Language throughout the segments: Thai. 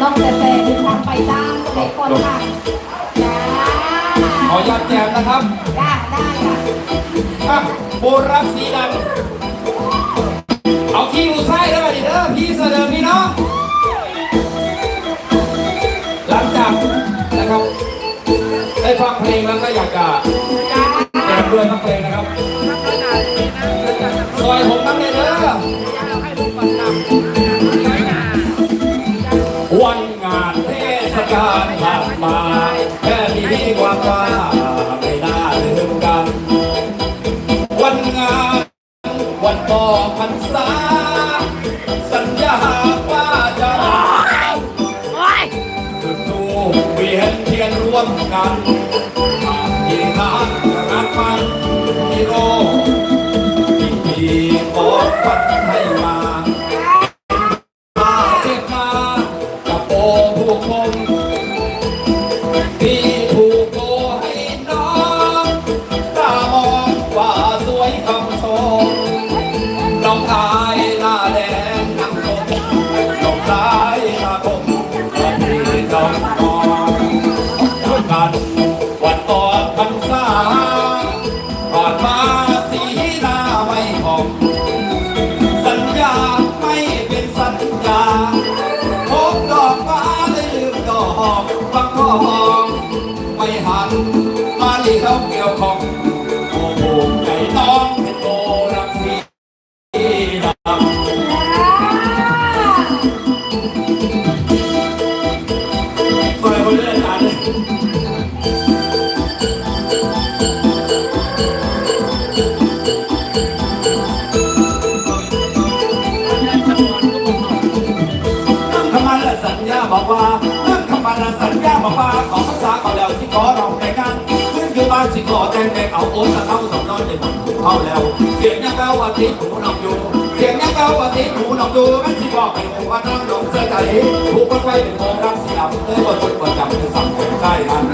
น้องแต่แต่ถึงทางไปตามก็ไปคนค่ะจ้าขออนุญาตแจมนะครับได้ได้ค่ะอะโบรักสีดำเอาที่อูไส้แล้วกันดิเด้อพี่เสนอพี่น้องหลังจากนะครับได้ฟังเพลงแล้วก็อยากจะแจมด้วยทั้งเพลงนะครับ ต่อพรรษา สัญญาว่าจะจุดดูเวียนเทียนร่วมกันที่ทางรักมัน หันมาเลี้ยวเกี่ยวของ และสัญญาบอกว่าขอภาษาเขาแล้วที่ขอเราแต่งงานขึ้นอยู่บ้านสิขอแต่งแต่งเอาโอนกับเขาสองนอยในมันเขาแล้ว เสียงยังเก้าว่าที่หูน้อกอยู่ เสียงยังเก้าว่าที่หูน้อกอยู่มันสิบอกให้หูว่าน้องลงเสื้อใจถูกมันไปเป็นโมรักสีดำเลยว่าคนประจำคือสั่งคนใช่นั้น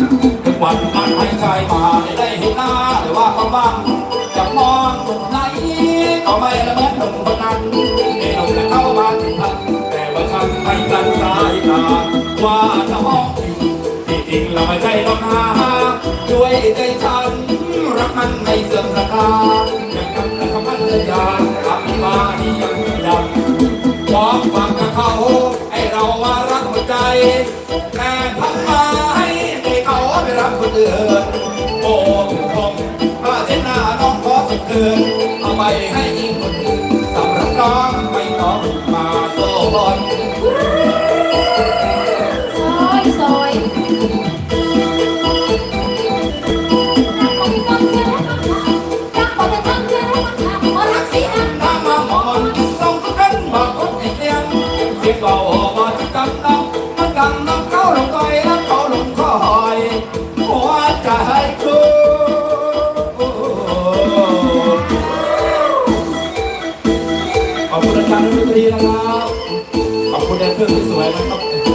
ถึงวันมันให้ใจมาได้เห็นหน้าหรือว่าเขาบ้างจะมองตรงไหนก็ไม่ละเมิดหนุ่มคนนั้นเอ็นงจะเข้ามาถึงทันแต่ว่าฉันไม่กันสายตาว่าจะมอง หรอกนะด้วยใจฉัน รักมันไม่เสื่อมศรัทธาอย่างนั้นแต่คำมันสัญญาทำมาที่ยังยันบอกฟังกับเขาให้เราว่ารักหัวใจแต่ทำมาให้ให้เขาไปรักคนอื่นโอ้ถึงคงถ้าเช่นหน้าน้องขอสุดเกินเอาไปให้อีกคนอื่นสำหรับน้องไม่ต้องมาโซ่บอล ขอาจารย์ดนตรีนะครับขอบคุณแดนเซอร์สวยๆนะครับ